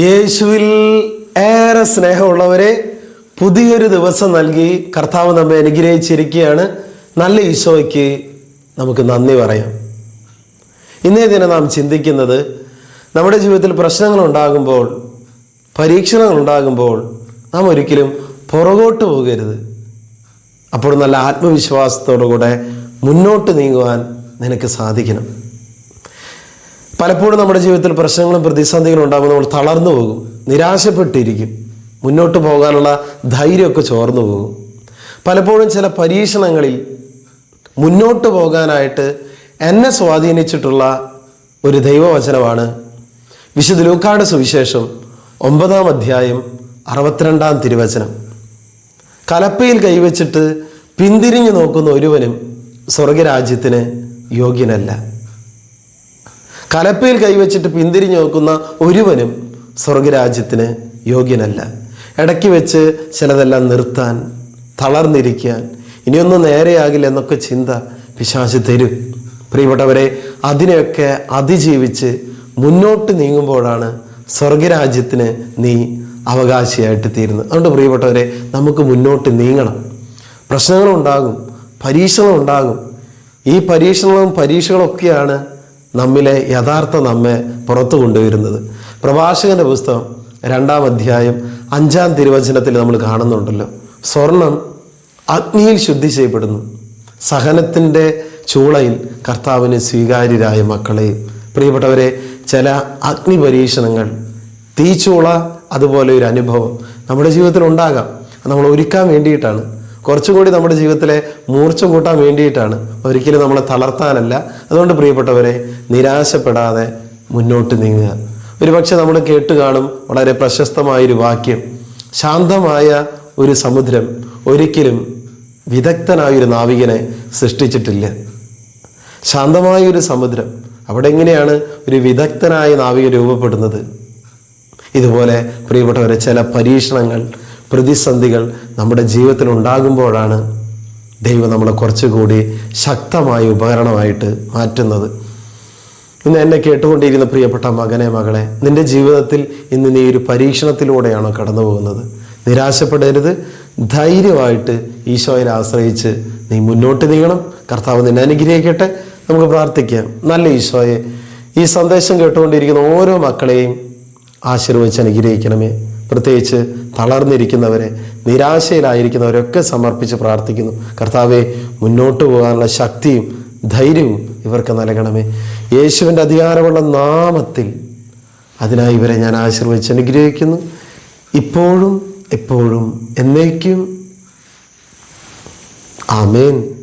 യേശുവിൽ ഏറെ സ്നേഹമുള്ളവരെ പുതിയൊരു ദിവസം നൽകി കർത്താവ് നമ്മെ അനുഗ്രഹിച്ചിരിക്കുകയാണ്. നല്ല ഈശോയ്ക്ക് നമുക്ക് നന്ദി പറയാം. ഇന്നേ ദിനം നാം ചിന്തിക്കുന്നത് നമ്മുടെ ജീവിതത്തിൽ പ്രശ്നങ്ങൾ ഉണ്ടാകുമ്പോൾ പരീക്ഷണങ്ങൾ ഉണ്ടാകുമ്പോൾ നാം ഒരിക്കലും പുറകോട്ട് പോകരുത്. അപ്പോൾ നല്ല ആത്മവിശ്വാസത്തോടു കൂടെ മുന്നോട്ട് നീങ്ങുവാൻ നിനക്ക് സാധിക്കണം. പലപ്പോഴും നമ്മുടെ ജീവിതത്തിൽ പ്രശ്നങ്ങളും പ്രതിസന്ധികളും ഉണ്ടാകുമ്പോൾ നമ്മൾ തളർന്നു പോകും നിരാശപ്പെട്ടിരിക്കും മുന്നോട്ട് പോകാനുള്ള ധൈര്യമൊക്കെ ചോർന്നു പോകും. പലപ്പോഴും ചില പരീക്ഷണങ്ങളിൽ മുന്നോട്ട് പോകാനായിട്ട് എന്നെ സ്വാധീനിച്ചിട്ടുള്ള ഒരു ദൈവവചനമാണ് വിശുദ്ധ ലൂക്കാട് സുവിശേഷം ഒമ്പതാം അധ്യായം അറുപത്തിരണ്ടാം തിരുവചനം. കലപ്പയിൽ കൈവച്ചിട്ട് പിന്തിരിഞ്ഞു നോക്കുന്ന ഒരുവനും സ്വർഗരാജ്യത്തിന് യോഗ്യനല്ല. കലപ്പയിൽ കൈവച്ചിട്ട് പിന്തിരിഞ്ഞു നോക്കുന്ന ഒരുവനും സ്വർഗരാജ്യത്തിന് യോഗ്യനല്ല. ഇടയ്ക്ക് വെച്ച് ചിലതെല്ലാം നിർത്താൻ തളർന്നിരിക്കാൻ ഇനിയൊന്നും നേരെയാകില്ല എന്നൊക്കെ ചിന്ത പിശാശ് തരും. പ്രിയപ്പെട്ടവരെ അതിനെയൊക്കെ അതിജീവിച്ച് മുന്നോട്ട് നീങ്ങുമ്പോഴാണ് സ്വർഗരാജ്യത്തിന് നീ അവകാശിയായിട്ട് തീരുന്നത്. അതുകൊണ്ട് പ്രിയപ്പെട്ടവരെ നമുക്ക് മുന്നോട്ട് നീങ്ങണം. പ്രശ്നങ്ങളുണ്ടാകും പരീക്ഷണമുണ്ടാകും ഈ പരീക്ഷണങ്ങളും പരീക്ഷകളൊക്കെയാണ് നമ്മിലെ യഥാർത്ഥ നമ്മെ പുറത്തു കൊണ്ടുവരുന്നത്. പ്രഭാഷകന്റെ പുസ്തകം രണ്ടാം അധ്യായം അഞ്ചാം തിരുവചനത്തിൽ നമ്മൾ കാണുന്നുണ്ടല്ലോ. സ്വർണം അഗ്നിയിൽ ശുദ്ധി ചെയ്യപ്പെടുന്നു. സഹനത്തിന്റെ ചൂളയിൽ കർത്താവിന് സ്വീകാര്യരായ മക്കളെ. പ്രിയപ്പെട്ടവരെ ചില അഗ്നി പരീക്ഷണങ്ങൾ തീച്ചൂള അതുപോലെ ഒരു അനുഭവം നമ്മുടെ ജീവിതത്തിൽ ഉണ്ടാകാം. നമ്മൾ ഒരുക്കാൻ വേണ്ടിയിട്ടാണ്. കുറച്ചും കൂടി നമ്മുടെ ജീവിതത്തിലെ മൂർച്ച കൂട്ടാൻ വേണ്ടിയിട്ടാണ് ഒരിക്കലും നമ്മളെ തളർത്താനല്ല. അതുകൊണ്ട് പ്രിയപ്പെട്ടവരെ നിരാശപ്പെടാതെ മുന്നോട്ട് നീങ്ങുക. ഒരുപക്ഷെ നമ്മൾ കേട്ട് കാണും വളരെ പ്രശസ്തമായൊരു വാക്യം. ശാന്തമായ ഒരു സമുദ്രം ഒരിക്കലും വിദഗ്ധനായൊരു നാവികനെ സൃഷ്ടിച്ചിട്ടില്ല. ശാന്തമായ ഒരു സമുദ്രം അവിടെ എങ്ങനെയാണ് ഒരു വിദഗ്ധനായ നാവിക രൂപപ്പെടുന്നത്? ഇതുപോലെ പ്രിയപ്പെട്ടവരെ ചില പരീക്ഷണങ്ങൾ പ്രതിസന്ധികൾ നമ്മുടെ ജീവിതത്തിൽ ഉണ്ടാകുമ്പോഴാണ് ദൈവം നമ്മളെ കുറച്ചുകൂടി ശക്തമായ ഉപകരണമായിട്ട് മാറ്റുന്നത്. ഇന്ന് എന്നെ കേട്ടുകൊണ്ടിരിക്കുന്ന പ്രിയപ്പെട്ട മകനെ മകളെ നിന്റെ ജീവിതത്തിൽ ഇന്ന് നീ ഒരു പരീക്ഷണത്തിലൂടെയാണോ കടന്നു പോകുന്നത് നിരാശപ്പെടരുത്. ധൈര്യമായിട്ട് ഈശോയെ ആശ്രയിച്ച് നീ മുന്നോട്ട് നീങ്ങണം. കർത്താവ് നിന്നെ അനുഗ്രഹിക്കട്ടെ. നമുക്ക് പ്രാർത്ഥിക്കാം. നല്ല ഈശോയെ ഈ സന്ദേശം കേട്ടുകൊണ്ടിരിക്കുന്ന ഓരോ മക്കളെയും ആശീർവദിച്ച് അനുഗ്രഹിക്കണമേ. പ്രത്യേകിച്ച് തളർന്നിരിക്കുന്നവരെ നിരാശയിലായിരിക്കുന്നവരൊക്കെ സമർപ്പിച്ച് പ്രാർത്ഥിക്കുന്നു. കർത്താവെ മുന്നോട്ട് പോകാനുള്ള ശക്തിയും ധൈര്യവും ഇവർക്ക് നൽകണമേ. യേശുവിന്റെ അധികാരമുള്ള നാമത്തിൽ അതിനായി ഇവരെ ഞാൻ ആശീർവദിച്ച് അനുഗ്രഹിക്കുന്നു. ഇപ്പോഴും എപ്പോഴും എന്നേക്കും. ആമേൻ.